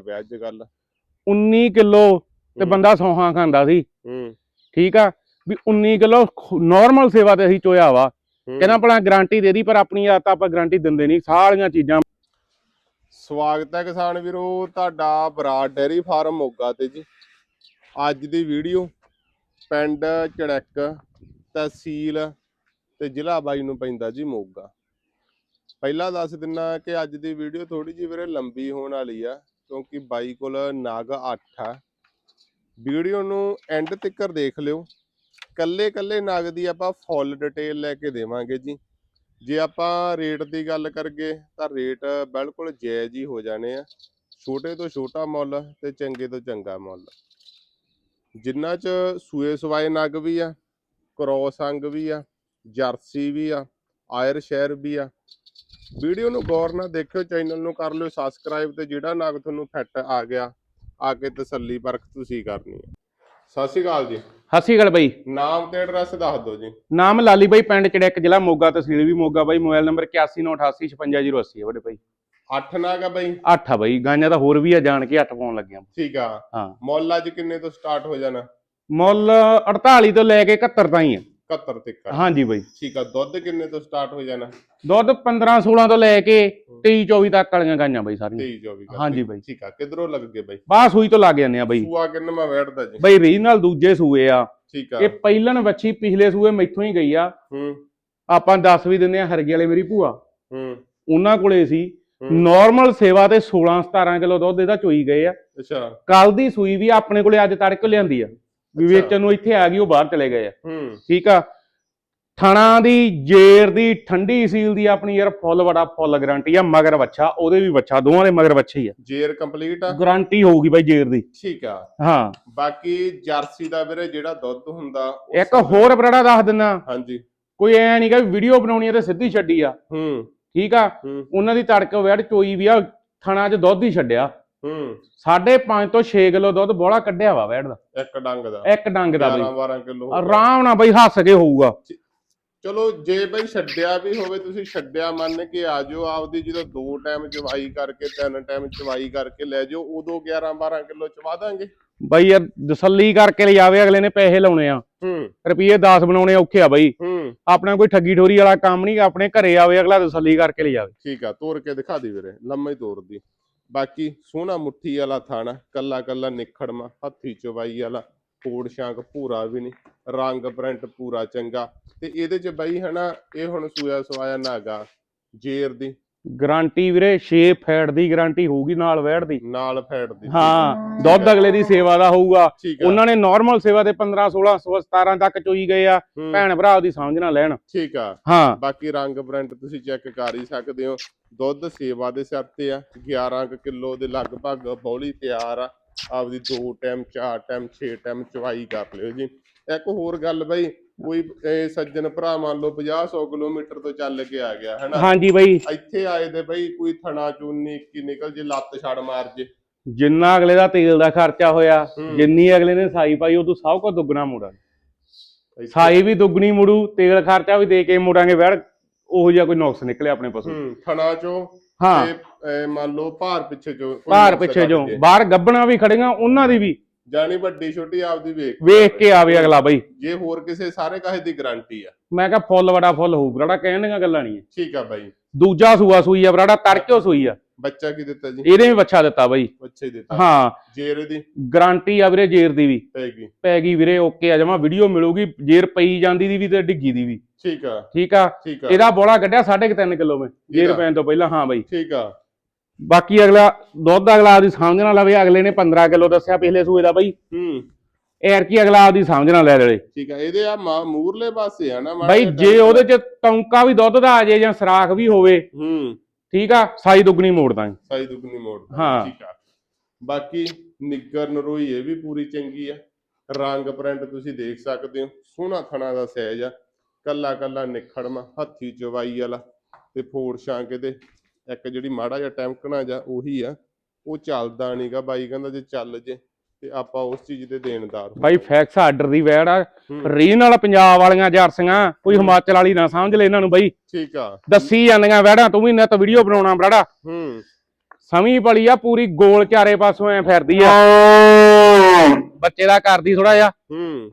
ਪਿਆ ਅੱਜ ਗੱਲ। 19 ਕਿਲੋ ਤੇ। ਬੰਦਾ ਸੌਹਾਂ ਖਾਂਦਾ ਸੀ। ਹੂੰ। ਠੀਕ ਆ? ਵੀ 19 ਕਿਲੋ ਨਾਰਮਲ ਸੇਵਾ ਤੇ ਅਸੀਂ ਚੋਇਆ ਵਾ। ਕਹਿੰਦਾ ਭਲਾ ਗਾਰੰਟੀ ਦੇ ਦੀ ਪਰ ਆਪਣੀ ਆਦਤ ਆਪਾਂ ਗਾਰੰਟੀ ਦਿੰਦੇ ਨਹੀਂ। ਸਾਰੀਆਂ ਚੀਜ਼ਾਂ ਸਵਾਗਤ ਹੈ ਕਿਸਾਨ ਵੀਰੋ ਤੁਹਾਡਾ ਬਰਾੜ ਡੈਰੀ ਫਾਰਮ ਮੋਗਾ ਤੇ ਜੀ। ਅੱਜ ਦੀ ਵੀਡੀਓ ਪਿੰਡ ਚੜੈਕ ਤਹਿਸੀਲ ਤੇ ਜ਼ਿਲ੍ਹਾ ਬਾਈ ਨੂੰ ਪੈਂਦਾ ਜੀ ਮੋਗਾ। ਪਹਿਲਾਂ ਦੱਸ ਦਿੰਨਾ ਕਿ ਅੱਜ ਦੀ ਵੀਡੀਓ ਥੋੜੀ ਜਿਹੀ ਵੀਰੇ ਲੰਬੀ ਹੋਣ ਵਾਲੀ ਆ। ਕਿਉਂਕਿ ਬਾਈ ਕੋਲ ਨਗ 8 ਆ। ਵੀਡੀਓ ਨੂੰ ਐਂਡ ਤੱਕ ਦੇਖ ਲਿਓ। ਕੱਲੇ ਕੱਲੇ ਨਗ ਦੀ ਆਪਾਂ ਫੁੱਲ ਡਿਟੇਲ ਲੈ ਕੇ ਦੇਵਾਂਗੇ ਜੀ। ਜੇ ਆਪਾਂ ਰੇਟ ਦੀ ਗੱਲ ਕਰਗੇ ਤਾਂ ਰੇਟ ਬਿਲਕੁਲ ਜਾਇਜ਼ ਹੀ ਹੋ ਜਾਣੇ ਆ। ਛੋਟੇ ਤੋਂ ਛੋਟਾ ਮੁੱਲ ਤੇ ਚੰਗੇ ਤੋਂ ਚੰਗਾ ਮੁੱਲ। ਜਿੰਨਾ ਚ ਸੂਏ ਸਵਾਏ ਨਗ ਵੀ ਆ ਕਰੋਸ ਅੰਗ ਵੀ ਆ, ਜਰਸੀ ਵੀ ਆ, ਆਇਰ ਸ਼ਹਿਰ ਵੀ ਆ ਵੀਡੀਓ ਨੂੰ ਗੌਰ ਨਾਲ ਦੇਖਿਓ ਚੈਨਲ ਨੂੰ ਕਰ ਲਿਓ ਸਬਸਕ੍ਰਾਈਬ ਤੇ ਜਿਹੜਾ ਨਗ ਤੁਹਾਨੂੰ ਫਿੱਟ ਆ ਗਿਆ ਆ ਕੇ ਤਸੱਲੀ ਪਰਖ ਤੁਸੀਂ ਕਰਨੀ ਹੈ। ਸਤਿ ਸ਼੍ਰੀ ਅਕਾਲ ਜੀ। ਹਸੀਗੜ ਬਈ। ਨਾਮ ਤੇ ਐਡਰੈਸ ਦੱਸ ਦਿਓ ਜੀ। ਨਾਮ ਲਾਲੀ ਬਾਈ ਪਿੰਡ ਚੜੈਕ ਜ਼ਿਲ੍ਹਾ ਮੋਗਾ ਤਹਿਸੀਲ ਵੀ ਮੋਗਾ ਬਾਈ ਮੋਬਾਈਲ ਨੰਬਰ 8198855080 ਹੈ ਵੱਡੇ ਬਾਈ। 8 ਨਗ ਆ ਬਾਈ? 8 ਆ ਬਾਈ ਗਾਂਆਂ ਤਾਂ ਹੋਰ ਵੀ ਆ ਜਾਣ ਕੇ 8 ਪਾਉਣ ਲੱਗਿਆ। ਠੀਕ ਆ। ਹਾਂ। ਮੁੱਲ ਅੱਜ ਕਿੰਨੇ ਤੋਂ ਸਟਾਰਟ ਹੋ ਜਾਣਾ? ਮੁੱਲ 48 ਤੋਂ ਲੈ ਕੇ 71 ਤਾਈਂ ਆ। 71 ਤੱਕ ਆ। ਹਾਂਜੀ ਬਾਈ। ਠੀਕ ਆ ਦੁੱਧ ਕਿੰਨੇ ਤੋਂ ਸਟਾਰਟ ਹੋ ਜਾਣਾ? ਦੁੱਧ 15 16 ਤੋਂ ਲੈ ਕੇ 23 24 ਤੱਕ ਵਾਲੀਆਂ ਗਾਂਆਂ ਬਾਈ ਸਾਰੀਆਂ। 23 24 ਕਰਕੇ। ਹਾਂਜੀ ਬਾਈ। ਠੀਕ ਆ ਕਿਧਰੋਂ ਲੱਗ ਗਏ ਬਾਈ? ਬਾਹ ਸੂਈ ਤੋਂ ਲੱਗ ਜਾਂਦੇ ਆ ਬਾਈ। ਸੂਆ ਕਿੰਨਾ ਬੈਠਦਾ ਜੀ? ਬਾਈ ਰੀਜਨਲ ਦੂਜੇ ਸੂਏ ਆ। ਠੀਕ ਆ। ਇਹ ਪਹਿਲਣ ਵੱਛੀ ਪਿਛਲੇ ਸੂਏ ਮੈਥੋਂ ਹੀ ਗਈ ਆ। ਹੂੰ। ਆਪਾਂ ਦੱਸ ਵੀ ਦਿੰਦੇ ਆ ਹਰਗੇ ਵਾਲੇ ਮੇਰੀ ਭੂਆ। ਹੂੰ। ਉਹਨਾਂ ਕੋਲੇ ਸੀ। ਹੂੰ। ਨਾਰਮਲ ਸੇਵਾ ਤੇ 16 17 ਕਿਲੋ ਦੁੱਧ ਇਹਦਾ ਚੋਈ ਗਏ ਆ। ਅੱਛਾ। ਕੱਲ ਦੀ ਸੂਈ ਵੀ ਆਪਣੇ ਕੋਲੇ ਅੱਜ ਤੜਕ ਲਿਆਂਦੀ ਆ। ਵੀ ਅੱਛਾ। ਵੇਚਣ ਨੂੰ ਇੱਥੇ ਆ ਗਈ ਉਹ ਬਾਹਰ ਚਲੇ ਗਏ ਆ। ਠੀਕ ਆ? ਥਣਾ ਦੀ ਜੇਰ ਦੀ ਠੰਡੀ ਸੀਲ ਦੀ ਆਪਣੀ ਯਾਰ ਫੁੱਲ ਬੜਾ ਫੁੱਲ ਗਾਰੰਟੀ ਆ ਮਗਰ ਬੱਚਾ ਉਹਦੇ ਵੀ ਬੱਚਾ ਦੋਵਾਂ ਦੇ ਮਗਰ ਬੱਚੇ ਹੀ ਆ। ਜੇਰ ਕੰਪਲੀਟ ਆ? ਗਾਰੰਟੀ ਹੋਊਗੀ ਬਾਈ ਜੇਰ ਦੀ। ਠੀਕ ਆ। ਹਾਂ। ਬਾਕੀ ਜਰਸੀ ਦਾ ਵੀਰੇ ਜਿਹੜਾ ਦੁੱਧ ਹੁੰਦਾ ਇੱਕ ਹੋਰ ਬਰੜਾ ਦੱਸ ਦਿੰਨਾ। ਹਾਂਜੀ। ਕੋਈ ਐ ਨਹੀਂ ਕਿ ਵੀਡੀਓ ਬਣਾਉਣੀ ਆ ਤੇ ਸਿੱਧੀ ਛੱਡੀ ਆ। ਹੂੰ। ਠੀਕ ਆ? ਉਹਨਾਂ ਦੀ ਤੜਕ ਵੈੜ ਚੋਈ ਵੀ ਆ ਥਣਾ 'ਚ ਦੁੱਧ ਹੀ ਛੱਡਿਆ। ਹੂੰ। 5.5 ਤੋਂ 6 ਕਿਲੋ ਦੁੱਧ ਬੋਲਾ ਕੱਢਿਆ ਵਾ ਵੈੜ ਦਾ। ਇੱਕ ਡੰਗ ਦਾ। ਇੱਕ ਡੰਗ ਦਾ 11 ਬਈ 12 ਕਿਲੋ ਆਰਾਮ ਨਾਲ ਬਈ ਹੱਸ ਕੇ ਹੋਊਗਾ। ਚਲੋ ਜੇ ਬਈ ਛੱਡਿਆ ਵੀ ਹੋਵੇ ਤੁਸੀਂ ਛੱਡਿਆ ਮੰਨ ਕੇ ਆ ਜਾਓ ਆਪਦੀ ਜਦੋਂ ਦੋ ਟਾਈਮ ਚਵਾਈ ਕਰਕੇ ਤਿੰਨ ਟਾਈਮ ਚਵਾਈ ਕਰਕੇ ਲੈ ਜਾਓ ਉਦੋਂ 11 12 ਕਿਲੋ ਚਵਾ ਦਾਂਗੇ। ਬਈ ਯਾਰ ਤਸੱਲੀ ਕਰਕੇ ਲਿਜਾਵੇ ਅਗਲੇ ਨੇ ਪੈਸੇ ਲਾਉਣੇ ਆ। ਹੂੰ। ਰੁਪਏ 10 ਬਣਾਉਣੇ ਔਖੇ ਆ ਬਈ। ਹੂੰ। ਆਪਣਾ ਕੋਈ ਠੱਗੀ ਠੋਰੀ ਵਾਲਾ ਕੰਮ ਨਹੀਂ ਆਪਣੇ ਘਰੇ ਆਵੇ ਅਗਲਾ ਤਸੱਲੀ ਕਰਕੇ ਲਿਜਾਵੇ ਠੀਕ ਆ ਤੋੜ ਕੇ ਦਿਖਾ ਦੀ ਵੀਰੇ ਲੰਮਾ ਹੀ ਤੋੜਦੀ ਬਾਕੀ ਸੋਹਣਾ ਮੁੱਠੀ ਵਾਲਾ ਥਾਣਾ, ਕੱਲਾ ਕੱਲਾ ਨਿਖੜਮਾ, ਹੱਥੀ ਚਵਾਈ ਵਾਲਾ ਕੋੜ ਸ਼ਾਂਕ ਪੂਰਾ ਵੀ ਨਹੀਂ ਰੰਗ ਪ੍ਰਿੰਟ ਪੂਰਾ ਚੰਗਾ। ਤੇ ਇਹਦੇ ਚ ਬਾਈ ਹਨਾ, ਇਹ ਹੁਣ ਸੂਆ ਸਵਾਇਆ ਨਾਗਾ, ਜੇਰ ਦੀ ਗਾਰੰਟੀ ਵੀਰੇ 6 ਫੈਟ ਦੀ ਗਾਰੰਟੀ ਹੋਊਗੀ ਨਾਲ ਵੈੜ ਦੀ। ਨਾਲ ਫੈਟ ਦੀ। ਹਾਂ ਦੁੱਧ ਅਗਲੇ ਦੀ ਸੇਵਾ ਦਾ ਹੋਊਗਾ। ਉਹਨਾਂ ਨੇ ਨਾਰਮਲ ਸੇਵਾ ਤੇ 15 16 17 ਤੱਕ ਚੋਈ ਗਏ ਆ। ਭੈਣ ਭਰਾ ਉਹਦੀ ਸਮਝ ਨਾ ਲੈਣ। ਠੀਕ ਆ। ਹਾਂ। ਬਾਕੀ ਰੰਗ ਪ੍ਰਿੰਟ ਤੁਸੀਂ ਚੈੱਕ ਕਰ ਹੀ ਸਕਦੇ ਹੋ। ਦੁੱਧ ਸੇਵਾ ਦੇ ਸਿਰ ਤੇ ਆ। 11 ਕੁ ਕਿਲੋ ਦੇ ਲਗਭਗ ਬੌਲੀ ਤਿਆਰ ਆ। ਆਪਦੀ ਦੋ ਟਾਈਮ ਚਾਰ ਟਾਈਮ 6 ਟਾਈਮ ਚਵਾਈ ਕਰ ਲਿਓ ਜੀ। ਇੱਕ ਹੋਰ ਗੱਲ ਬਈ ਕੋਈ ਇਹ ਸੱਜਣ ਭਰਾ ਮੰਨ ਲਓ 50 100 ਕਿਲੋਮੀਟਰ ਤੋਂ ਚੱਲ ਕੇ ਆ ਗਿਆ ਹੈਨਾ? ਹਾਂਜੀ ਬਈ। ਇੱਥੇ ਆਏ ਦੇ ਬਈ ਕੋਈ ਥਣਾ ਚੂਨੀ ਕੀ ਨਿਕਲ ਜੇ ਲੱਤ ਛੜ ਮਾਰ ਜੇ। ਜਿੰਨਾ ਅਗਲੇ ਦਾ ਤੇਲ ਦਾ ਖਰਚਾ ਹੋਇਆ। ਜਿੰਨੀ ਅਗਲੇ ਨੇ ਸਾਈ ਪਾਈ ਉਹ ਤੋਂ ਸਭ ਕੁਝ ਦੁੱਗਣਾ ਮੋੜਾ ਸਾਈ ਵੀ ਦੁੱਗਣੀ ਮੁੜੂ ਤੇਲ ਖਰਚਾ ਵੀ ਦੇ ਕੇ ਮੋੜਾਂਗੇ ਵੈੜ ਉਹੋ ਜਿਹਾ ਕੋਈ ਨੁਕਸ ਨਿਕਲੇ ਆਪਣੇ ਪਸ਼ੂ। ਥਣਾ ਚੋਂ ਹਾਂ। ਤੇ ਮੰਨ ਲਓ ਭਾਰ ਪਿੱਛੇ ਚੋਂ ਕੋਈ ਭਾਰ ਪਿੱਛੇ ਜੋ। ਬਾਹਰ ਗੱਬਣਾ ਵੀ ਖੜੀਆਂ ਉਹਨਾਂ ਦੀ ਵੀ ਜਾਣੀ ਵੱਡੀ ਛੋਟੀ ਆਪਦੀ ਵੇਖ ਵੇਖ ਕੇ ਆਵੇ ਅਗਲਾ ਬਈ। ਜੇ ਹੋਰ ਕਿਸੇ ਸਾਰੇ ਕਾਹੇ ਦੀ ਗਾਰੰਟੀ ਆ? ਮੈਂ ਕਿਹਾ ਫੁੱਲ ਬੜਾ ਫੁੱਲ ਹੋਊ ਬਰਾੜਾ ਕਹਿਣ ਦੀਆਂ ਗੱਲਾਂ ਨਹੀਂ ਠੀਕ ਆ ਬਾਈ। ਦੂਜਾ ਸੂਆ ਸੂਈ ਆ ਬਰਾੜਾ ਤੜਕਿਓ ਸੂਈ ਆ। ਬੱਚਾ ਕੀ ਦਿੱਤਾ ਜੀ? ਇਹਦੇ ਵੀ ਬੱਚਾ ਦਿੱਤਾ ਬਈ। ਬੱਚਾ ਹੀ ਦਿੱਤਾ। ਹਾਂ। ਜੇਰ ਦੀ? ਗਾਰੰਟੀ ਆ ਵੀਰੇ ਜੇਰ ਦੀ ਵੀ। ਪੈਗੀ ਪੈ ਗਈ ਵੀਰੇ ਓਕੇ ਆ ਜਮਾ ਵੀਡੀਓ ਮਿਲੂਗੀ ਜੇਰ ਪਈ ਜਾਂਦੀ ਦੀ ਵੀ ਤੇ ਡਿੱਗੀ ਦੀ ਵੀ। ਠੀਕ ਆ। ਠੀਕ ਆ? ਇਹਦਾ ਬੋਲਾ ਕੱਢਿਆ 3.5 ਕਿਲੋ ਮੈਂ ਜੇਰ? ਪੈਣ ਤੋਂ ਪਹਿਲਾਂ ਹਾਂ ਬਈ। ਠੀਕ ਆ। ਬਾਕੀ ਅਗਲਾ ਦੁੱਧ ਅਗਲਾ ਆਪਦੀ ਸਮਝ ਨਾਲ ਲਵੇ ਅਗਲੇ ਨੇ 15 ਕਿਲੋ ਦੱਸਿਆ ਪਿਛਲੇ ਸੂਏ ਦਾ ਬਈ। ਹੂੰ। ਐਰ ਕੀ ਅਗਲਾ ਆਪਦੀ ਸਮਝ ਨਾਲ ਲੈ ਲਵੇ। ਠੀਕ ਆ ਇਹਦੇ ਆ ਮੂਰਲੇ ਪਾਸੇ ਆ ਨਾ ਮਾੜਾ ਬਈ ਜਿਹਾ ਜੇ ਉਹਦੇ ਚ ਟੌਂਕਾ ਵੀ ਦੁੱਧ ਦਾ ਆ ਜੇ ਜਾਂ ਸਰਾਖ ਵੀ ਹੋਵੇ ਹੂੰ। ਠੀਕ ਆ ਸਾਈ ਦੁੱਗਣੀ ਮੋੜ ਦਾਂਗੇ ਸਾਈ ਦੁਗਨੀ ਮੋੜ ਦਾ, ਹਾਂ। ਠੀਕ ਆ। ਬਾਕੀ ਨਿੱਗਰ ਨਰੋਈ ਇਹ ਵੀ ਪੂਰੀ ਚੰਗੀ ਆ। ਰੰਗ ਪ੍ਰਿੰਟ ਤੁਸੀਂ ਦੇਖ ਸਕਦੇ ਹੋ ਸੋਹਣਾ ਥਣਾ ਦਾ ਸਾਈਜ਼ ਆ। ਕੱਲਾ ਕੱਲਾ ਨਿਖੜਮਾ ਹੱਥੀ ਚਵਾਈ ਵਾਲਾ ਤੇ ਫੋੜ ਛਾਂਕ ਇਹਦੇ ਇੱਕ ਜਿਹੜੀ ਮਾੜਾ ਜਿਹਾ ਟੈਂਕਣਾ ਜਾਂ ਉਹੀ ਆ ਉਹ ਚੱਲਦਾ ਨਹੀਂਗਾ ਬਾਈ ਕਹਿੰਦਾ ਜੇ ਚੱਲ ਜੇ ਤੇ ਆਪਾਂ ਉਸ ਚੀਜ਼ ਦੇ ਦੇਣਦਾਰ ਬਾਈ ਫੈਕਸ ਆਰਡਰ ਦੀ ਵੈੜ ਆ। ਰੀਜਨਲ ਪੰਜਾਬ ਵਾਲੀਆਂ ਜਰਸੀਆਂ ਕੋਈ ਹਿਮਾਚਲ ਵਾਲੀ ਨਾ ਸਮਝ ਲੈ ਇਹਨਾਂ ਨੂੰ ਬਾਈ। ਠੀਕ ਆ। ਦੱਸੀ ਜਾਂਦੀਆਂ ਵੈੜਾਂ ਤੂੰ ਵੀ ਨੈਟ ਵੀਡੀਓ ਬਣਾਉਣਾ ਬਰਾੜਾ। ਹੂੰ। ਸਮੀ ਪਲੀ ਆ ਪੂਰੀ ਗੋਲ ਚਾਰੇ ਪਾਸੋਂ ਐ ਫਿਰਦੀ ਆ। ਬੱਚੇ ਦਾ ਕਰਦੀ ਥੋੜਾ ਜਿਹਾ। ਹੂੰ।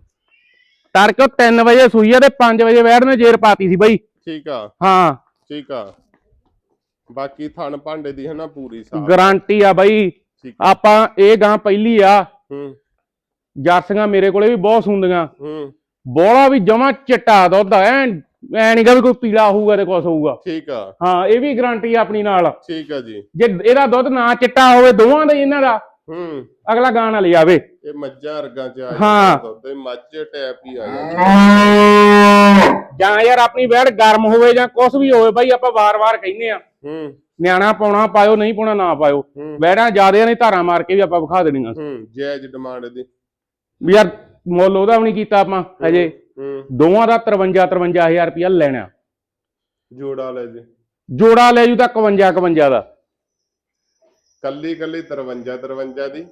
ਤੜਕੇ 3 ਵਜੇ ਸੂਈ ਆ ਤੇ 5 ਵਜੇ ਵੈੜ ਨੇ ਜੇਰ ਪਾਤੀ ਸੀ ਬਾਈ। ਠੀਕ ਆ। ਹਾਂ। ਠੀਕ ਆ। ਬਾਕੀ ਥਣ ਭਾਂਡੇ ਦੀ ਹੈ ਨਾ ਪੂਰੀ ਸਾਫ਼। ਗਾਰੰਟੀ ਆ ਬਾਈ। ਆਪਾਂ ਇਹ ਗਾਂ ਪਹਿਲੀ ਆ। ਹੂੰ। ਜਰਸੀਆਂ ਮੇਰੇ ਕੋਲੇ ਵੀ ਬਹੁਤ ਸੁੰਦੀਆਂ। ਹੂੰ। ਬੋਲਾ ਵੀ ਜਮਾ ਚਿੱਟਾ ਦੁੱਧ ਐ ਐ ਨਹੀਂਗਾ ਵੀ ਕੋਈ ਪੀਲਾ ਹੋਊਗਾ ਤੇ ਕੁਛ ਹੋਊਗਾ। ਠੀਕ ਆ। ਹਾਂ ਇਹ ਵੀ ਗਾਰੰਟੀ ਆ ਆਪਣੀ ਨਾਲ। ਠੀਕ ਆ ਜੀ। ਜੇ ਇਹਦਾ ਦੁੱਧ ਨਾ ਚਿੱਟਾ ਹੋਵੇ ਦੋਵਾਂ ਦਾ ਇਹਨਾਂ ਦਾ। ਹੂੰ। ਅਗਲਾ ਗਾਂ ਨਾ ਲਿਆਵੇ ਇਹ ਮੱਝਾਂ ਵਰਗਾਂ ਚ ਆ ਹਾਂ। ਦੁੱਧ ਇਹ ਮੱਝ ਟੈਪ ਹੀ ਆ ਜਾਂਦਾ ਜਾਂ ਯਾਰ ਆਪਣੀ ਵੈੜ ਗਰਮ ਹੋਵੇ ਜਾਂ ਕੁਛ ਵੀ ਹੋਵੇ ਬਾਈ ਆਪਾਂ ਵਾਰ-ਵਾਰ ਕਹਿੰਦੇ ਆ। ਹੂੰ। ਨਿਆਣਾ ਪਾਉਣਾ ਪਾਇਓ ਨਹੀਂ ਪਾਉਣਾ ਨਾ ਪਾਇਓ। ਹੂੰ। ਵੈੜਾਂ ਜ਼ਿਆਦੇ ਨੇ ਧਾਰਾਂ ਮਾਰ ਕੇ ਵੀ ਆਪਾਂ ਵਿਖਾ ਦੇਣੀਆਂ। ਹੂੰ ਜਾਇਜ਼ ਡਿਮਾਂਡ ਦੀ। ਵੀ ਯਾਰ ਮੁੱਲ ਉਹਦਾ ਵੀ ਨਹੀਂ ਕੀਤਾ ਆਪਾਂ ਹਜੇ। ਹੂੰ। ਦੋਵਾਂ ਦਾ 53 53000 ਰੁਪਇਆ ਲੈਣਾ। ਜੋੜਾ ਲੈ ਜੀ। ਜੋੜਾ ਲੈ ਜੂ ਤਾਂ 51 51 ਦਾ। ਕੱਲੀ ਕੱਲੀ 53 53 ਦੀ।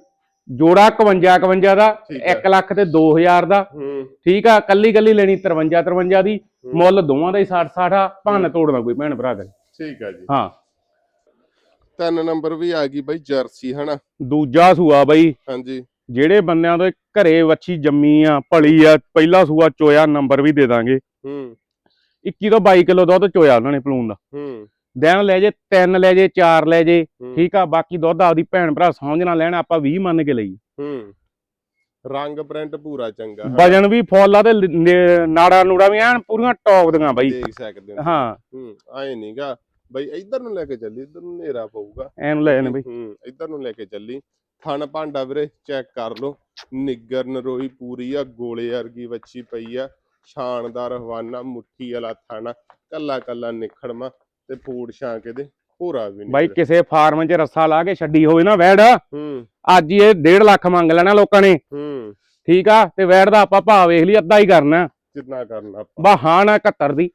ਜੋੜਾ 51 51 ਦਾ ਠੀਕ ਹੈ। 1 ਲੱਖ ਤੇ 2000 ਦਾ। ਹੂੰ। ਠੀਕ ਆ ਕੱਲੀ ਕੱਲੀ ਲੈਣੀ 53 53 ਦੀ। ਮੁੱਲ ਦੋਵਾਂ ਦਾ ਹੀ 60 60 ਆ ਭੰਨ ਤੋੜਨਾ ਕੋਈ ਭੈਣ ਭਰਾ ਕਰੇ। ਠੀਕ ਆ ਜੀ। ਹਾਂ। ਤਿੰਨ ਨੰਬਰ ਵੀ ਆ ਗਈ ਬਾਈ ਜਰਸੀ ਹਨਾ? ਦੂਜਾ ਸੂਆ ਬਈ। ਹਾਂਜੀ। ਜਿਹੜੇ ਬੰਦਿਆਂ ਦੇ ਘਰੇ ਵੱਛੀ ਜੰਮੀ ਆ ਭਲੀ ਆ ਪਹਿਲਾ ਸੂਆ ਚੋਇਆ ਨੰਬਰ ਵੀ ਦੇ ਦਾਂਗੇ। ਹੂੰ। 21 ਤੋਂ 22 ਕਿਲੋ ਦੁੱਧ ਚੋਇਆ ਉਹਨਾਂ ਨੇ ਪਲੂਨ ਦਾ। ਹੂੰ। ਦਿਨ ਲੈ ਜੇ 3 ਲੈ ਜੇ 4 ਲੈ ਜੇ ਠੀਕ ਆ ਬਾਕੀ ਦੁੱਧ ਆਪਦੀ ਭੈਣ ਭਰਾ ਸਮਝ ਨਾ ਲੈਣ ਆਪਾਂ 20 ਮੰਨ ਕੇ ਲਈ ਹੂੰ। ਰੰਗ ਪ੍ਰਿੰਟ ਪੂਰਾ ਚੰਗਾ। ਵਜਨ ਵੀ ਫੁੱਲ ਆ ਤੇ ਲ- ਨਾੜਾ ਨੂੜਾ ਵੀ ਐਨ ਪੂਰੀਆਂ ਟੌਪ ਦੀਆਂ ਬਾਈ। ਦੇਖ ਸਕਦੇ ਹੋ। ਹਾਂ। ਹੂੰ ਆਏ ਨਹੀਂਗਾ। ਬਈ ਇੱਧਰ ਨੂੰ ਲੈ ਕੇ ਚੱਲੀ ਇੱਧਰ ਨੂੰ ਹਨੇਰਾ ਪਊਗਾ। ਐਨ ਲੈ ਨੇ ਬਾਈ। ਹੂੰ ਇੱਧਰ ਨੂੰ ਲੈ ਕੇ ਚੱਲੀ। ਥਣ ਭਾਂਡਾ ਵੀਰੇ ਚੈੱਕ ਕਰ ਲਓ। ਨਿੱਗਰ ਨਰੋਈ ਪੂਰੀ ਆ ਗੋਲੇ ਵਰਗੀ ਵੱਛੀ ਪਈ ਆ। ਸ਼ਾਨਦਾਰ ਹਵਾਨਾ ਮੁੱਠੀ ਵਾਲਾ ਥਣ ਕੱਲਾ ਕੱਲਾ ਨਿਖੜਮਾ। ਤੇ ਫੂਡ ਛਾਂਕ ਇਹਦੇ ਹੋਰਾ ਵੀ ਨਹੀਂ ਬਾਈ। ਕਿਸੇ ਫਾਰਮ 'ਚ ਰੱਸਾ ਲਾ ਕੇ ਛੱਡੀ ਹੋਵੇ ਨਾ ਵੈੜ। ਹੂੰ। ਅੱਜ ਹੀ ਇਹ 1.5 ਲੱਖ ਮੰਗ ਲੈਣਾ ਲੋਕਾਂ ਨੇ। ਹੂੰ। ਠੀਕ ਆ ਤੇ ਵੈੜ ਦਾ ਆਪਾਂ ਭਾਅ ਵੇਖ ਲਈ ਅੱਧਾ ਹੀ ਕਰਨਾ। ਕਿੰਨਾ ਕਰਨਾ ਆਪਾਂ। ਬਾ ਹਾਂ ਨਾ 71 ਦੀ।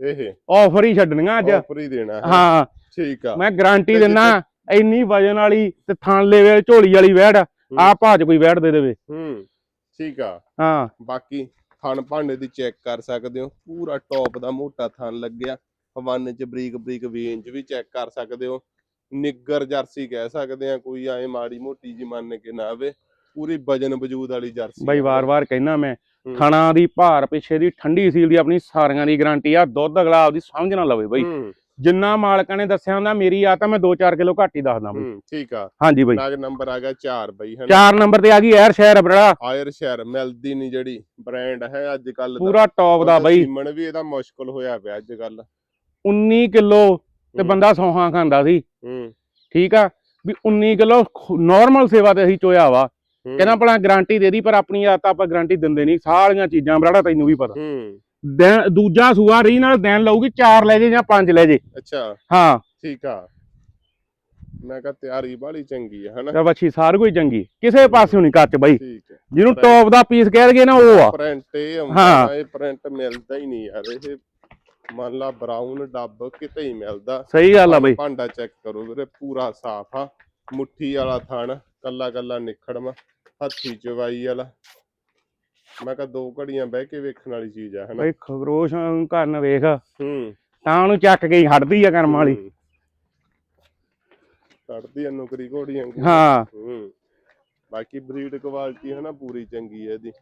ਇਹ। ਆਫਰ ਹੀ ਛੱਡਣੀਆਂ ਅੱਜ। ਆਫਰ ਹੀ ਦੇਣਾ ਹੈ। ਹਾਂ। ਠੀਕ ਆ। ਮੈਂ ਗਾਰੰਟੀ ਦਿੰਨਾ ਇੰਨੀ ਵਜਨ ਵਾਲੀ ਤੇ ਥਣ ਲੈਵੇ ਝੋਲੀ ਵਾਲੀ ਵੈੜ ਆ 'ਚ ਕੋਈ ਵੈੜ ਦੇ ਦੇਵੇ। ਹੂੰ। ਠੀਕ ਆ। ਹਾਂ। ਬਾਕੀ ਥਣ ਭਾਂਡੇ ਦੀ ਚੈੱਕ ਕਰ ਸਕਦੇ ਹੋ। ਪੂਰਾ ਟੌਪ ਦਾ ਮੋਟਾ ਥਣ ਲੱਗਿਆ। ਹਵਾਨੇ ਚ ਬਰੀਕ ਬਰੀਕ ਵੇਨ ਚ ਵੀ ਚੈੱਕ ਕਰ ਸਕਦੇ ਹੋ। ਨਿੱਗਰ ਜਰਸੀ ਕਹਿ ਸਕਦੇ ਆ ਕੋਈ ਐ ਮਾੜੀ ਮੋਟੀ ਜੀ ਮੰਨ ਕੇ ਨਾ ਆਵੇ। ਪੂਰੀ ਵਜਨ ਵਜੂਦ ਵਾਲੀ ਜਰਸੀ ਬਾਈ। ਵਾਰ-ਵਾਰ ਕਹਿਣਾ ਮੈਂ ਹੂੰ। ਥਣਾ ਦੀ ਭਾਰ ਪਿੱਛੇ ਦੀ ਠੰਡੀ ਸੀਲ ਦੀ ਆਪਣੀ ਸਾਰੀਆਂ ਦੀ ਗਾਰੰਟੀ ਆ ਦੁੱਧ ਅਗਲਾ ਆਪਦੀ ਸਮਝ ਨਾ ਲਵੇ ਬਾਈ। ਹੂੰ। ਜਿੰਨਾ ਮਾਲਕਾਂ ਨੇ ਦੱਸਿਆ ਹੁੰਦਾ ਮੇਰੀ ਆ ਤਾਂ ਮੈਂ 2-4 ਕਿਲੋ ਘੱਟ ਹੀ ਦੱਸਦਾ ਬਾਈ। ਹੂੰ ਠੀਕ ਆ। ਹਾਂਜੀ ਬਾਈ। ਨਾਗ ਨੰਬਰ ਆ ਗਿਆ 4 ਬਈ ਹਨਾ? 4 ਨੰਬਰ ਤੇ ਆ ਗਈ ਐਰ ਸ਼ਹਿਰ ਬੜਾ। ਆਇਰ ਸ਼ਹਿਰ ਮਿਲਦੀ ਨਹੀਂ ਜਿਹੜੀ ਬ੍ਰਾਂਡ ਹੈ ਅੱਜ ਕੱਲ ਪੂਰਾ ਟੌਪ ਦਾ ਬਾਈ। ਸੀਮਣ ਵੀ ਇਹਦਾ ਮੁਸ਼ਕਲ ਹੋਇਆ ਪਿਆ ਅੱਜ ਕੱਲ 19 ਕਿਲੋ ਤੇ। ਬੰਦਾ ਸੌਹਾਂ ਖਾਂਦਾ ਸੀ। ਹੂੰ। ਠੀਕ ਆ? ਵੀ 19 ਕਿਲੋ ਨਾਰਮਲ ਸੇਵਾ ਤੇ ਅਸੀਂ ਚੋਇਆ ਵਾ। ਕਹਿੰਦਾ ਭਲਾ ਗਾਰੰਟੀ ਦੇ ਦੀ ਪਰ ਆਪਣੀ ਆ ਤਾਂ ਆਪਾਂ ਗਾਰੰਟੀ ਦਿੰਦੇ ਨਹੀਂ। ਸਾਰੀਆਂ ਚੀਜ਼ਾਂ ਬਰਾੜਾ ਤੈਨੂੰ ਵੀ ਪਤਾ। ਹੂੰ। ਦੂਜਾ ਸੂਆ ਰੀ ਨਾਲ ਦਿਨ ਲਊਗੀ 4 ਲੈ ਜੇ ਜਾਂ 5 ਲੈ ਜੇ। ਅੱਛਾ। ਹਾਂ। ਠੀਕ ਆ। ਮੈਂ ਕਿਹਾ ਤਿਆਰੀ ਬਾਲੀ ਚੰਗੀ ਹੈ ਹਨਾ? ਤੇ ਬੱਚੀ ਸਾਰ ਕੋਈ ਚੰਗੀ। ਕਿਸੇ ਪਾਸਿਓਂ ਨਹੀਂ ਕੱਚ ਬਾਈ। ਜਿਹਨੂੰ ਟੌਪ ਦਾ ਪੀਸ ਕਹਿ ਦਈਏ ਨਾ ਉਹ ਆ। ਪ੍ਰਿੰਟ ਇਹ ਹਾਂ। ਆਉਂਦਾ ਇਹ ਪ੍ਰਿੰਟ ਮਿਲਦਾ ਹੀ ਨਹੀਂ ਯਾਰ ਇਹ ਮੰਨ ਲਾ ਬਰਾਊਨ ਡੱਬ ਕਿਤੇ ਹੀ ਮਿਲਦਾ। ਸਹੀ ਗੱਲ ਆ ਬਾਈ। ਭਾਂਡਾ ਚੈੱਕ ਕਰੋ ਵੀਰੇ ਪੂਰਾ ਸਾਫ਼ ਆ। ਮੁੱਠੀ ਵਾਲਾ ਥਣ ਕੱਲਾ ਕੱਲਾ ਨਿਖੜਵਾ ਹੱਥੀ ਚਵਾਈ ਵਾਲਾ। ਮੈਂ ਕਿਹਾ ਦੋ ਘੜੀਆਂ ਬਹਿ ਕੇ ਵੇਖਣ ਵਾਲੀ ਚੀਜ਼ ਆ ਹਨਾ? ਬਾਈ ਖਗਰੋਸ਼ ਕਰਨ ਵੇਖ। ਹੂੰ। ਤਾਂ ਉਹਨੂੰ ਚੱਕ ਕੇ ਹੀ ਹਟਦੀ ਆ ਕਰਮ ਵਾਲੀ। ਕੱਢਦੀ ਆ ਨੌਕਰੀ ਘੋੜੀਆਂ। ਹਾਂ। ਹੂੰ। ਬਾਕੀ ਬਰੀਡ ਕੁਆਲਿਟੀ ਹੈ ਨਾ ਪੂਰੀ ਚੰਗੀ ਹੈ ਇਹਦੀ।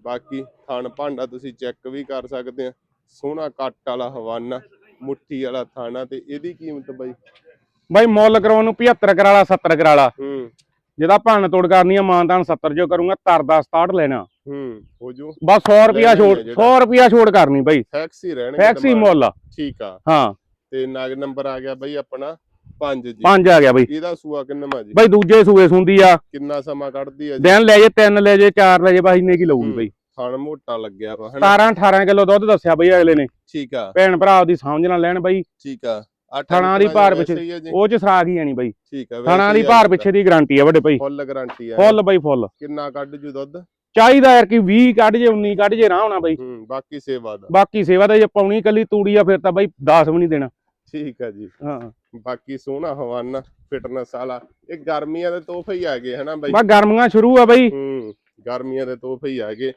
ਬਾਕੀ ਥਣ ਭਾਂਡਾ ਤੁਸੀਂ ਚੈੱਕ ਵੀ ਕਰ ਸਕਦੇ ਆ। ਸੋਹਣਾ ਕੱਟ ਵਾਲਾ ਹਵਾਨਾ ਮੁੱਠੀ ਵਾਲਾ ਥਾਣਾ ਤੇ ਇਹਦੀ ਕੀਮਤ ਬਾਈ? ਬਾਈ ਮੁੱਲ ਕਰਾਉਣ ਨੂੰ 75 ਕਰਾਲਾ 70 ਕਰਾਲਾ ਹੂੰ। ਜਿਹਦਾ ਭੰਨ ਤੋੜ ਕਰਨੀ ਆ ਮਾਨਤਾਨ 70 ਜੋ ਕਰੂੰਗਾ ਤਰਦਾ 67 ਲੈਣਾ। ਹੂੰ ਹੋ ਜੂ। ਬਸ 100 ਰੁਪਿਆ ਛੋੜ ਜਿਹੜਾ। 100 ਰੁਪਿਆ ਛੋੜ ਕਰਨੀ ਬਾਈ। ਫੈਕਸੀ ਰਹਿਣਗੇ ਫੈਕਸੀ। ਮੁੱਲ ਠੀਕ ਆ। ਹਾਂ। ਤੇ ਨਗ ਨੰਬਰ ਆ ਗਿਆ ਬਾਈ ਆਪਣਾ 5 ਜੀ। ਪੰਜ ਆ ਗਿਆ ਬਾਈ। ਇਹਦਾ ਸੂਆ ਕਿੰਨਾ ਜੀ? ਬਾਈ ਦੂਜੇ ਸੂਏ ਸੁੰਦੀ ਆ। ਕਿੰਨਾ ਸਮਾਂ ਕੱਢਦੀ ਆ ਜੀ? ਦਿਨ ਲੈ ਜੇ ਤਿੰਨ ਲੈ ਜੇ ਚਾਰ ਲੈ ਜੇ ਬਾਈ ਇੰਨੇ ਕੀ ਲਊਗੀ। ਬਾਈ। ਥਣ ਮੋਟਾ ਲੱਗਿਆ ਵਾ ਹਨਾ? 17 18 ਕਿਲੋ ਦੁੱਧ ਦੱਸਿਆ ਬਾਈ ਅਗਲੇ ਨੇ। ਠੀਕ ਆ। ਭੈਣ ਭਰਾ ਉਹਦੀ ਸਮਝ ਨਾਲ ਲੈਣ ਬਾਈ। ਠੀਕ ਆ। ਥਣਾਂ ਦੀ ਭਾਰ ਪਿੱਛੇ-? ਉਹ ਚ ਸਰਾਗ ਹੀ ਆਣੀ ਬਾਈ। ਠੀਕ ਆ ਥਣਾ ਦੀ ਭਾਰ। ਪਿੱਛੇ ਦੀ ਗਾਰੰਟੀ ਆ ਵੱਡੇ ਭਾਈ ਫੁੱਲ ਗਾਰੰਟੀ ਆ। ਫੁੱਲ ਬਾਈ ਫੁੱਲ। ਕਿੰਨਾ ਕੱਢ ਜੂ ਦੁੱਧ? ਚਾਹੀਦਾ ਯਾਰ ਕਿ 20 ਕੱਢ ਜੇ 19 ਕੱਢ ਜੇ ਨਾ ਹੋਣਾ ਬਾਈ। ਹੂੰ ਬਾਕੀ ਸੇਵਾ ਦਾ। ਬਾਕੀ ਸੇਵਾ ਦਾ ਜੇ ਪਾਉਣੀ ਕੱਲੀ ਤੂੜੀ ਆ ਫਿਰ ਤਾਂ ਬਾਈ 10 ਵੀ ਨਹੀਂ ਦੇਣਾ। ਠੀਕ ਆ ਜੀ। ਹਾਂ। ਬਾਕੀ ਸੋਹਣਾ ਹਵਾਨਾ ਫਿਟਨੈਸ ਵਾਲਾ। ਇਹ ਗਰਮੀਆਂ ਦੇ ਤੋਹਫੇ ਹੀ ਆ ਗਏ ਹਨਾ ਬਾਈ? ਬਾ ਗਰਮੀਆਂ ਸ਼ੁਰੂ ਆ ਬਾਈ। ਹੂੰ ਗਰਮੀਆਂ ਦੇ ਤੋਹਫੇ ਹੀ ਆ ਗਏ।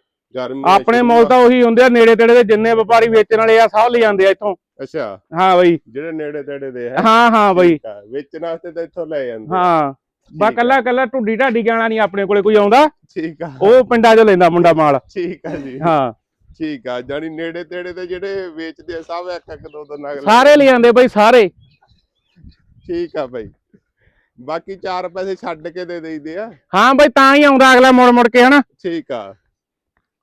ਆਪਣੇ ਮੁੱਲ ਤਾਂ ਉਹੀ ਹੁੰਦੇ ਆ ਨੇੜੇ ਤੇੜੇ ਦੇ ਜਿੰਨੇ ਵਪਾਰੀ ਵੇਚਣ ਵਾਲੇ ਆ ਸਭ ਲੈ ਜਾਂਦੇ ਆ ਇੱਥੋਂ। ਅੱਛਾ। ਹਾਂ ਬਈ। ਜਿਹੜੇ ਨੇੜੇ ਤੇੜੇ ਦੇ ਹੈ। ਹਾਂ ਹਾਂ ਬਈ। ਆ, ਵੇਚਣ ਵਾਸਤੇ ਤਾਂ ਇੱਥੋਂ ਲੈ ਜਾਂਦੇ ਆ। ਹਾਂ। ਬਾ ਆ। ਕੱਲਾ ਕੱਲਾ ਢੁੱਡੀ ਢਾਡੀ ਗਾਣਾ ਨਹੀਂ ਆਪਣੇ ਕੋਲੇ ਕੋਈ ਆਉਂਦਾ। ਠੀਕ ਆ। ਉਹ ਪਿੰਡਾਂ 'ਚੋਂ ਲੈਂਦਾ ਮੁੰਡਾ ਮਾਲ। ਠੀਕ ਆ ਜੀ। ਹਾਂ। ਠੀਕ ਆ। ਜਾਨੀ ਨੇੜੇ ਤੇੜੇ ਦੇ ਜਿਹੜੇ ਵੇਚਦੇ ਆ ਸਭ ਇੱਕ ਇੱਕ ਦੋ ਦੋ ਨਗ ਸਾਰੇ ਲੈ ਜਾਂਦੇ ਬਈ ਸਾਰੇ। ਠੀਕ ਆ ਬਾਈ। ਬਾਕੀ ਚਾਰ ਪੈਸੇ ਛੱਡ ਕੇ ਦੇ ਦੇਈਦੇ ਆ। ਹਾਂ ਬਈ ਤਾਂ ਹੀ ਆਉਂਦਾ ਅਗਲਾ ਮੁੜ ਮੁੜ ਕੇ ਹਨਾ। ਠੀਕ ਆ।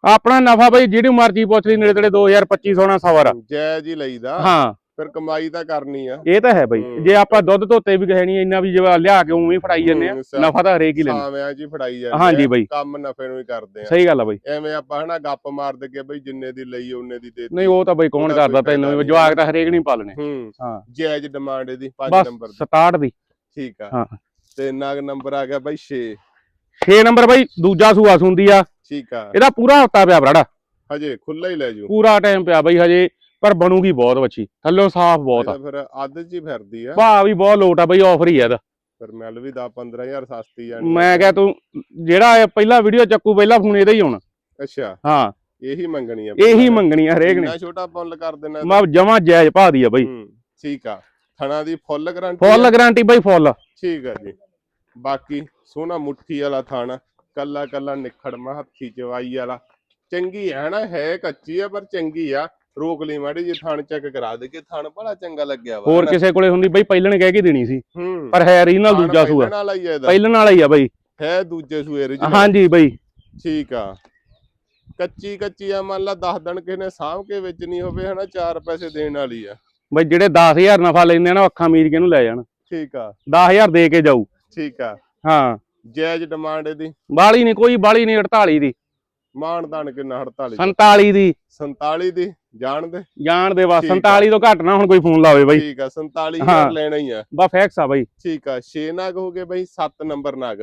ਆਪਣਾ ਨਫਾ ਬਈ ਜਿਹੜੀ ਮਰਜ਼ੀ ਪੁੱਛ ਲਈ ਨੇੜੇ ਤੇੜੇ 2000 2500 ਸਵਰ ਜਾਇਜ਼ ਹੀ ਲਈਦਾ। ਹਾਂ। ਫਿਰ ਕਮਾਈ ਤਾਂ ਕਰਨੀ ਆ। ਇਹ ਤਾਂ ਹੈ ਬਈ। ਜੇ ਆਪਾਂ ਦੁੱਧ ਧੋਤੇ ਵੀ ਨਹੀਂ ਇੰਨਾ ਵੀ ਜਿਵੇਂ ਲਿਆ ਕੇ ਉਵੇਂ ਫੜਾਈ ਜੰਨੇ ਆ ਨਫਾ ਤਾਂ ਹਰੇਕ ਹੀ ਲੈਂਦਾ। ਸਾਵਿਆਂ ਜੀ ਫੜਾਈ ਜਾਂਦੇ ਹਾਂਜੀ ਆ, ਬਈ। ਕੰਮ ਨਫੇ ਨੂੰ ਹੀ ਕਰਦੇ ਆ। ਸਹੀ ਗੱਲ ਆ ਬਈ। ਐਵੇਂ ਆਪਾਂ ਹਨਾ ਗੱਪ ਮਾਰ ਦੇ ਕੇ ਬਈ ਜਿੰਨੇ ਦੀ ਲਈ ਉਹਨੇ ਦੀ ਦੇ ਨਹੀਂ ਉਹ ਤਾਂ ਬਈ ਕੌਣ ਕਰਦਾ ਤੈਨੂੰ? ਵੀ ਜਵਾਕ ਤਾਂ ਹਰੇਕ ਨਹੀਂ ਪਾਲਣੇ। ਹੂੰ। ਜਾਇਜ਼ ਡਿਮਾਂਡ ਇਹਦੀ 5 ਬਸ ਨੰਬਰ ਦੀ। 67 ਦੀ। ਠੀਕ ਆ। ਹਾਂ। ਤੇ ਨਗ ਨੰਬਰ ਆ ਗਿਆ ਬਾਈ 6 6 ਨੰਬਰ ਬਈ ਦੂਜਾ ਸੂਆ ਸੁੰਦੀ ਆ। ਠੀਕ ਆ। ਇਹਦਾ ਪੂਰਾ ਹਫਤਾ ਪਿਆ ਬਰਾੜਾ। ਹਜੇ ਖੁੱਲਾ ਹੀ ਲੈ ਜੂ ਪੂਰਾ ਟਾਈਮ ਪਿਆ ਬਈ ਹਜੇ ਪਰ ਬਣੂਗੀ ਬਹੁਤ ਵੱਛੀ। ਥੱਲੋਂ ਸਾਫ਼ ਬਹੁਤ ਆ। ਫਿਰ ਅੱਧ ਹੀ ਫਿਰਦੀ ਆ। ਭਾਅ ਵੀ ਬਹੁਤ ਲੋਟ ਆ ਬਈ ਆਫਰ ਹੀ ਆ ਇਹਦਾ। ਫਿਰ ਮਿਲ ਵੀ 10 15000 ਸਸਤੀ ਜਾਣੀ। ਮੈਂ ਕਿਹਾ ਤੂੰ ਜਿਹੜਾ ਪਹਿਲਾ ਵੀਡੀਓ ਚੱਕੂ ਪਹਿਲਾ ਫੋਨ ਇਹਦਾ ਹੀ ਆਉਣਾ ਅੱਛਾ। ਹਾਂ। ਇਹੀ ਮੰਗਣੀ ਆ ਇਹੀ ਮੰਗਣੀ ਆ ਹਰੇਕ ਨੇ। ਕਿੰਨਾ ਛੋਟਾ ਪੁੱਲ ਕਰ ਦੇਣਾ ਮੈਂ ਜਮਾ ਜਾਇਜ਼ ਭਾਅ ਦੀ ਆ ਬਈ। ਠੀਕ ਆ। ਥਣਾ ਦੀ ਫੁੱਲ ਗਾਰੰਟੀ ਫੁੱਲ ਗਾਰੰਟੀ ਬਈ ਫੁੱਲ ਠੀਕ ਆ ਜੀ। ਬਾਕੀ ਸੋਹਣਾ ਮੁੱਠੀ ਵਾਲਾ ਥਾਣਾ। ਕੱਲਾ ਕੱਲਾ ਨਿਖੜਮਾ ਹੱਥੀ ਚਵਾਈ ਵਾਲਾ। ਚੰਗੀ ਹੈ ਨਾ ਹੈ ਕੱਚੀ ਆ ਪਰ ਚੰਗੀ ਆ। ਰੋਕ ਲਈ ਮਾੜੀ ਜੀ ਥਣ ਚੈੱਕ ਕਰਾ ਦੇ ਕਿ ਥਣ ਬੜਾ ਚੰਗਾ ਲੱਗਿਆ ਵਾ। ਹੋਰ। ਕਿਸੇ ਕੋਲੇ ਹੁੰਦੀ ਬਈ ਪਹਿਲਣ ਕਹਿ ਕੇ ਦੇਣੀ ਸੀ। ਪਰ ਹੈ ਰੀਜਨਲ ਦੂਜਾ ਸੂਆ। ਪਹਿਲਣ ਵਾਲਾ ਹੀ ਆ ਬਈ। ਹੈ ਦੂਜੇ ਸੂਏ original। ਹਾਂਜੀ ਬਈ। ਠੀਕ ਆ। ਕੱਚੀ ਕੱਚੀ ਆ ਮੰਨ ਲਾ 10 ਦਿਨ ਕਿਸੇ ਨੇ ਸਾਂਭ ਕੇ ਵੇਚਣੀ ਹੋਵੇ ਹਨਾ 4 ਪੈਸੇ ਦੇਣ ਵਾਲੀ ਆ। ਬਈ ਜਿਹੜੇ 10000 ਨਫਾ ਲੈਂਦੇ ਆ ਨਾ ਅੱਖਾਂ ਮੀਚ ਕੇ ਇਹਨੂੰ ਲੈ ਜਾਣ। ਠੀਕ ਆ। 10000 ਦੇ ਕੇ ਜਾਊ। ਠੀਕ ਆ। ਹਾਂ। ਜਾਇਜ਼ ਡਿਮਾਂਡ ਇਹਦੀ। ਬਾਲੀ ਨਹੀਂ ਕੋਈ ਬਾਲੀ ਨਹੀਂ 48 ਦੀ। ਮਾਨਦਾਨ ਕਿੰਨਾ 48 47 ਦੀ। 47 ਦੀ ਜਾਣਦੇ ਜਾਣ ਦੇ ਬਸ ਆ। 47 ਤੋਂ ਘੱਟ ਨਾ ਹੁਣ ਕੋਈ ਫੋਨ ਲਾਵੇ ਬਈ। ਠੀਕ ਆ 47000 ਹਾਂ। ਲੈਣਾ ਹੀ ਆ। ਬਾ ਫੈਕਸ ਆ ਬਈ। ਠੀਕ ਆ 6 ਨਗ ਹੋ ਗਏ ਬਈ 7 ਨੰਬਰ ਨਗ।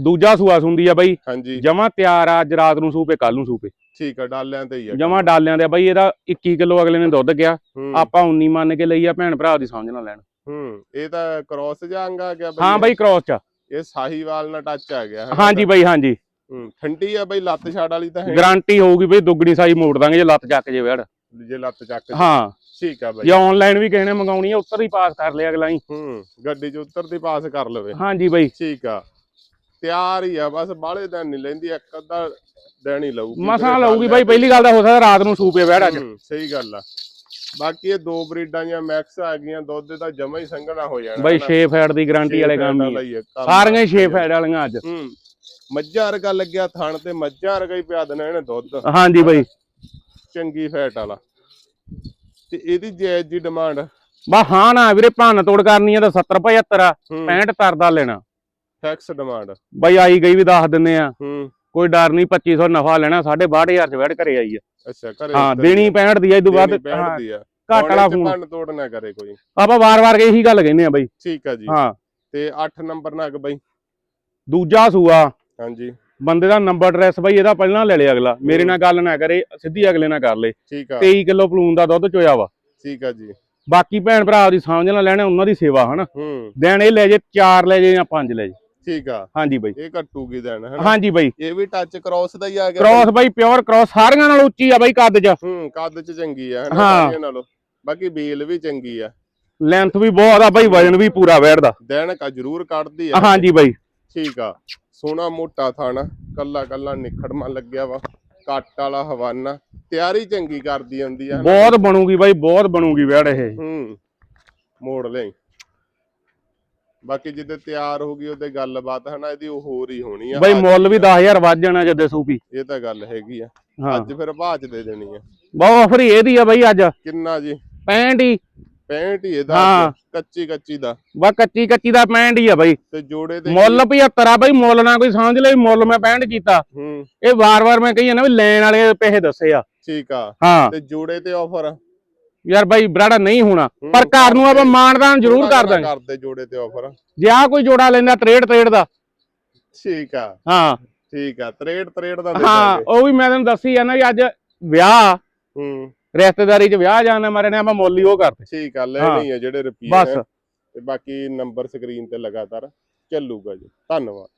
ਦੂਜਾ ਸੂਆ ਸੁੰਦੀ ਆ ਬਈ। ਹਾਂਜੀ। ਜਮਾ ਤਿਆਰ ਆ ਅੱਜ ਰਾਤ ਨੂੰ ਸੂਪੇ ਕੱਲ ਨੂੰ ਸੂਪੇ। ਠੀਕ ਆ ਡਾਲਿਆਂ ਤੇ ਹੀ ਆ। ਜਮਾ ਡਾਲਿਆਂ ਦੇ ਬਈ ਇਹਦਾ 21 ਕਿਲੋ ਅਗਲੇ ਨੇ ਦੁੱਧ ਗਿਆ ਆਪਾਂ 19 ਮੰਨ ਕੇ ਲਈ ਆ ਭੈਣ ਭਰਾ ਦੀ ਸਮਝ ਨਾ ਲੈਣ। ਹੂੰ ਇਹ ਤਾਂ ਕ੍ਰਾਸ ਜਾਂਗ ਗਿਆ ਹਾਂ ਬਈ ਕ੍ਰੋਸ ਚ ਇਹ ਸਾਹੀਵਾਲ ਨਾਲ ਟੱਚ ਆ ਗਿਆ ਹਾਂਜੀ ਬਈ ਹਾਂਜੀ। ਠੰਡੀ ਆ ਬਈ ਲੱਤ ਛਾੜ ਵਾਲੀ ਤਾਂ ਹੈ। ਗਾਰੰਟੀ ਹੋਊਗੀ ਬਈ ਦੁੱਗਣੀ ਸਾਈ ਮੋੜ ਦਾਂਗੇ ਜੇ ਲੱਤ ਚੱਕ ਜੇ ਵੜ। ਜੇ ਲੱਤ ਚੱਕ। ਹਾਂ। ਠੀਕ ਆ ਬਈ। ਜੇ ਆਨਲਾਈਨ ਵੀ ਕਿਸੇ ਨੇ ਮੰਗਾਉਣੀ ਆ ਉੱਤਰ ਹੀ ਪਾਸ ਕਰ ਲਿਆ ਅਗਲਾ ਹੀ। ਹੂੰ ਗੱਡੀ 'ਚ ਉਤਰਦੀ ਪਾਸ ਕਰ ਲਵੇ। ਹਾਂਜੀ ਬਈ। ਠੀਕ ਆ। ਤਿਆਰ ਹੀ ਆ ਬਸ ਬਾਹਲੇ ਦਿਨ ਨਹੀਂ ਲੈਂਦੀ ਇੱਕ ਅੱਧਾ ਦਿਨ ਹੀ ਲਊਗੀ। ਮਸਾਂ ਲਊਗੀ ਬਾਈ ਪਹਿਲੀ ਗੱਲ ਤਾਂ ਹੋ ਸਕਦਾ ਰਾਤ ਨੂੰ ਸੂਪੇ ਵੜ ਅੱਜ ਸਹੀ ਗੱਲ ਆ। ਬਾਕੀ ਇਹ ਦੋ ਬਰੀਡਾਂ ਜਾਂ ਮੈਕਸ ਆ ਗਈਆਂ ਦੁੱਧ ਦਾ ਜਮਾ ਹੀ ਸੰਘਣਾ ਹੋ ਜਾਣਾ ਬਾਈ ਹਨਾ। 6 ਫੈਟ ਦੀ ਗਾਰੰਟੀ ਵਾਲੇ ਕੰਮ ਹੀ। ਸਾਰੀਆਂ ਹੀ 6 ਫੈਟ ਵਾਲੀਆਂ ਅੱਜ। ਮੱਝਾਂ ਵਰਗਾ ਲੱਗਿਆ ਥਣ ਤੇ ਮੱਝਾਂ ਵਰਗਾ ਹੀ ਪਿਆ ਦੇਣਾ ਇਹਨੇ ਦੁੱਧ। ਹਾਂਜੀ ਬਾਈ। ਚੰਗੀ ਫੈਟ ਵਾਲਾ। ਤੇ ਇਹਦੀ ਜਾਇਜ਼ ਦੀ ਡਿਮਾਂਡ। ਬਾ ਹਾਂ ਨਾ ਵੀਰੇ ਭੰਨ ਤੋੜ ਕਰਨੀ ਆ ਤਾਂ 70 75 ਆ ਹੂੰ। 65 ਤਰਦਾ ਲੈਣਾ। Fax demand. ਬਾਈ ਆਈ ਗਈ ਵੀ ਦੱਸ ਦਿੰਨੇ ਆ। ਹੂੰ। ਕੋਈ ਡਰ ਨਹੀਂ 2500 ਨਫਾ ਲੈਣਾ 62500 ਚ ਵੜ ਘਰੇ ਆਈ ਆ। ਅੱਛਾ ਘਰੇ ਹਾਂ ਦੇਣੀ 65 ਦੀ ਆ ਇਦੋਂ ਬਾਅਦ ਦੇਣੀ ਹਾਂ, 65 ਦੀ ਆ। ਘੱਟ ਵਾਲਾ ਫੋਨ। ਭੰਨ ਤੋੜ ਨਾ ਕਰੇ ਕੋਈ। ਆਪਾਂ ਵਾਰ-ਵਾਰ ਇਹੀ ਗੱਲ ਕਹਿੰਦੇ ਆ ਬਾਈ। ਠੀਕ ਆ ਜੀ। ਹਾਂ। ਤੇ 8 ਨੰਬਰ ਨਗ ਬਈ। ਦੂਜਾ ਸੂਆ। ਹਾਂਜੀ। ਬੰਦੇ ਦਾ ਨੰਬਰ ਐਡਰੈਸ ਬਾਈ ਇਹਦਾ ਪਹਿਲਾਂ ਲੈ ਲਿਆ ਅਗਲਾ। ਮੇਰੇ ਨਾਲ ਗੱਲ ਨਾ ਕਰੇ ਸਿੱਧੀ ਅਗਲੇ ਨਾਲ ਕਰ ਲੇ। ਠੀਕ ਆ। 23 ਕਿਲੋ ਪਲੂਨ ਦਾ ਦੁੱਧ ਚੋਇਆ ਵਾ। ਠੀਕ ਆ ਜੀ। ਬਾਕੀ ਭੈਣ ਭਰਾ ਦੀ ਸਮਝ ਨਾਲ ਲੈਣਾ ਉਹਨਾਂ ਦੀ ਸੇਵਾ ਹਨਾ। ਹੂੰ। ਦੇਣ ਇਹ ਲੈ ਜੇ 4 ਲੈ ਜੇ ਜਾਂ 5 ਲੈ ਜੇ। ਠੀਕ ਆ। ਹਾਂਜੀ ਬਾਈ। ਇਹ ਘੱਟੂਗੀ ਦੇਣ ਹਨਾ? ਹਾਂਜੀ ਬਾਈ। ਇਹ ਵੀ ਟੱਚ ਕ੍ਰਾਸ ਦਾ ਹੀ ਆ ਗਿਆ ਕ੍ਰਾਸ ਬਾਈ। ਪਿਓਰ ਕ੍ਰਾਸ ਸਾਰੀਆਂ ਨਾਲ ਉੱਚੀ ਆ ਬਾਈ ਕੱਦ 'ਚ। ਹੂੰ ਕੱਦ ਚ ਚੰਗੀ ਆ ਹਾਂ। ਹਨਾ ਸਾਰੀਆਂ ਨਾਲੋਂ। ਬਾਕੀ ਬੇਲ ਵੀ ਚੰਗੀ ਆ। ਲੈਂਥ ਵੀ ਬਹੁਤ ਆ ਬਾਈ ਵਜਨ ਵੀ ਪੂਰਾ ਬੈਠਦਾ ਦੇਣ ਕਾ ਜ਼ਰੂਰ ਕੱਢਦੀ ਆ। ਹਾਂਜੀ ਬਾਈ। ਠੀਕ ਆ। ਸੋਹਣਾ ਮੋਟਾ ਥਾਣਾ ਕੱਲਾ ਕੱਲਾ ਨਿਖੜਮਾ ਲੱਗਿਆ ਵਾ। ਕੱਟ ਵਾਲਾ ਹਵਾਨਾ ਤਿਆਰੀ ਚੰਗੀ ਕਰਦੀ ਹੁੰਦੀ ਆ। ਬਹੁਤ ਬਣੂਗੀ ਬਾਈ ਬਹੁਤ ਬਣੂਗੀ ਵੈੜ ਇਹ। ਹੂੰ। ਮੋੜ ਲੈ ਬਾਕੀ ਜਿੱਦੇ ਤਿਆਰ ਹੋ ਗਈ ਉਹਦੇ ਗੱਲਬਾਤ ਹਨਾ ਇਹਦੀ ਉਹ ਹੋਰ ਹੀ ਹੋਣੀ ਆ। ਬਾਈ ਮੁੱਲ ਵੀ 10000 ਵੱਧ ਜਾਣਾ ਜਦੇ ਸੂਪੀ ਇਹ ਤਾਂ ਗੱਲ ਹੈਗੀ ਆ। ਅੱਜ ਫਿਰ ਬਾਅਦ ਚ ਦੇ ਦੇਣੀ ਆ। ਬਹੁਤ ਆਫਰ ਹੀ ਇਹਦੀ ਆ ਬਾਈ ਅੱਜ। ਕਿੰਨਾ ਜੀ? 65 ਹੀ। 65 ਹੀ ਇਹਦਾ। ਕੱਚੀ ਕੱਚੀ ਦਾ। ਬਾ ਕੱਚੀ ਕੱਚੀ ਦਾ 65 ਹੀ ਆ ਬਾਈ। ਤੇ ਜੋੜੇ ਦੇ ਮੁੱਲ 75 ਆ ਬਾਈ ਮੁੱਲ ਨਾ ਕੋਈ ਸਮਝ ਲੈ ਮੁੱਲ ਮੈਂ 65 ਕੀਤਾ। ਹੂੰ। ਇਹ ਵਾਰ-ਵਾਰ ਮੈਂ ਕਹੀ ਜਾਂਦਾ ਵੀ ਲੈਣ ਵਾਲੇ ਪੈਸੇ ਦੱਸੇ ਆ। ਠੀਕ ਆ। ਤੇ ਜੋੜੇ ਤੇ ਆਫਰ ਯਾਰ ਬਾਈ ਬਰਾੜਾ ਨਹੀਂ ਹੋਣਾ ਪਰ ਘਰ ਨੂੰ ਆਪਾਂ ਮਾਨਦਾਨ ਜ਼ਰੂਰ ਕਰ ਦਾਂਗੇ। ਕਰਦੇ ਜੋੜੇ ਤੇ ਆਫਰ ਜੇ ਆ ਕੋਈ ਜੋੜਾ ਲੈਂਦਾ 63 63 ਦਾ। ਠੀਕ ਆ। ਹਾਂ। ਠੀਕ ਆ 63 63 ਦਾ ਹਾਂ ਉਹ ਵੀ ਮੈਂ ਤੈਨੂੰ ਦੱਸੀ ਜਾਂਦਾ ਵੀ ਅੱਜ ਵਿਆਹ ਹੂੰ। ਰਿਸ਼ਤੇਦਾਰੀ 'ਚ ਵਿਆਹ ਜਾਣਾ ਮਾਰੇ ਨੇ ਆਪਾਂ ਮੁੱਲ ਉਹ ਕਰਤੇ। ਠੀਕ ਆ ਲੈਣੀ ਆ ਜਿਹੜੇ ਰੁਪਏ ਬਸ। ਤੇ ਬਾਕੀ ਨੰਬਰ ਸਕਰੀਨ ਤੇ ਲਗਾਤਾਰ ਚੱਲੂਗਾ ਜੀ। ਧੰਨਵਾਦ।